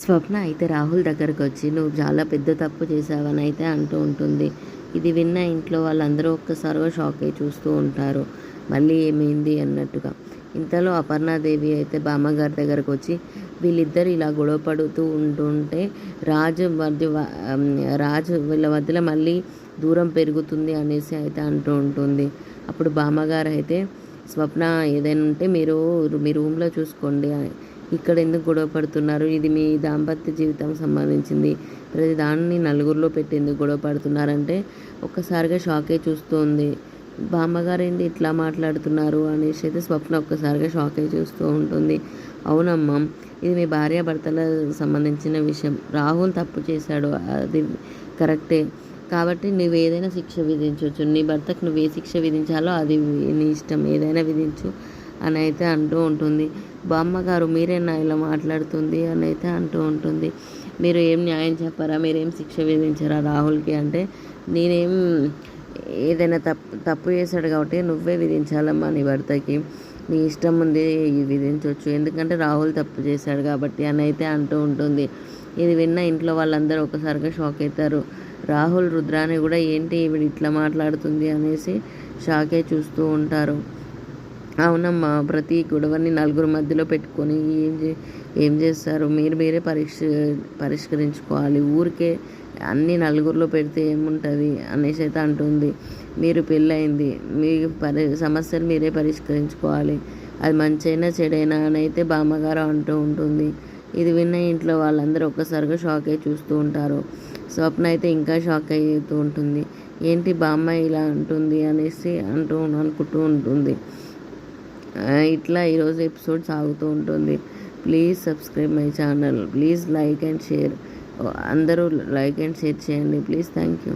స్వప్న అయితే రాహుల్ దగ్గరకు వచ్చి నువ్వు చాలా పెద్ద తప్పు చేశావని అయితే అంటూ ఉంటుంది. ఇది విన్న ఇంట్లో వాళ్ళందరూ ఒక్కసారిగా షాక్ అయి చూస్తూ ఉంటారు. మళ్ళీ ఏమైంది? అన్నట్టుగా. ఇంతలో అపర్ణాదేవి అయితే బామ్మగారి దగ్గరకు వచ్చి వీళ్ళిద్దరు ఇలా గొడవ పడుతూ ఉంటుంటే రాజు మధ్య రాజు వీళ్ళ మధ్యలో మళ్ళీ దూరం పెరుగుతుంది అనేసి అయితే అంటూ ఉంటుంది. అప్పుడు బామ్మగారు అయితే స్వప్న ఏదైనా ఉంటే మీరు మీ రూమ్లో చూసుకోండి. ఇక్కడ ఎందుకు గొడవ పడుతున్నారు? ఇది మీ దాంపత్య జీవితం సంబంధించింది. ప్రతి దాన్ని నలుగురిలో పెట్టి ఎందుకు గొడవ పడుతున్నారంటే ఒక్కసారిగా షాకే చూస్తుంది. బామ్మగారు ఏంటి ఇట్లా మాట్లాడుతున్నారు? అనేసి అయితే స్వప్న ఒక్కసారిగా షాక్ అయి చూస్తూ ఉంటుంది. అవునమ్మా ఇది మీ భార్య భర్తల సంబంధించిన విషయం. రాహుల్ తప్పు చేశాడు అది కరెక్టే. కాబట్టి నువ్వు ఏదైనా శిక్ష విధించవచ్చు నీ భర్తకు నువ్వు ఏ శిక్ష విధించాలో అది నీ ఇష్టం. ఏదైనా విధించు. అని అయితే అంటూ ఉంటుంది. బామ్మగారు మీరేనా ఇలా మాట్లాడుతుంది అని అయితే అంటూ ఉంటుంది. మీరు ఏం న్యాయం చెప్పారా? మీరేం శిక్ష విధించారా రాహుల్కి అంటే? నేనేం ఏదైనా తప్పు తప్పు చేశాడు కాబట్టి నువ్వే విధించాలమ్మా నీ భర్తకి. నీ ఇష్టం ఉంది విధించవచ్చు ఎందుకంటే రాహుల్ తప్పు చేశాడు కాబట్టి అని అయితే అంటూ ఉంటుంది. ఇది విన్న ఇంట్లో వాళ్ళందరూ ఒకసారిగా షాక్ అవుతారు. రాహుల్ రుద్రాని కూడా ఏంటి ఈవిడ ఇట్లా మాట్లాడుతుంది అనేసి షాకే చూస్తూ ఉంటారు. అవునమ్మా ప్రతి గొడవని నలుగురు మధ్యలో పెట్టుకొని ఏం చే ఏం చేస్తారు మీరు మీరే పరిష్ పరిష్కరించుకోవాలి. ఊరికే అన్ని నలుగురిలో పెడితే ఏముంటుంది అనేసి అయితే అంటుంది. మీరు పెళ్ళయింది మీ పరి సమస్యలు మీరే పరిష్కరించుకోవాలి. అది మంచైనా చెడైనా అని అయితే బామ్మగారు అంటూ ఉంటుంది. ఇది విన్న ఇంట్లో వాళ్ళందరూ ఒక్కసారిగా షాక్ అయ్యి చూస్తూ ఉంటారు. స్వప్న అయితే ఇంకా షాక్ అవుతూ ఉంటుంది. ఏంటి బామ్మ ఇలా అంటుంది అనేసి అంటూ అనుకుంటూ ఉంటుంది. ఇట్లా ఈరోజు ఎపిసోడ్ సాగుతూ ఉంటుంది. Please subscribe my channel. Please like and share. అందరూ లైక్ అండ్ షేర్ చేయండి. Please thank you.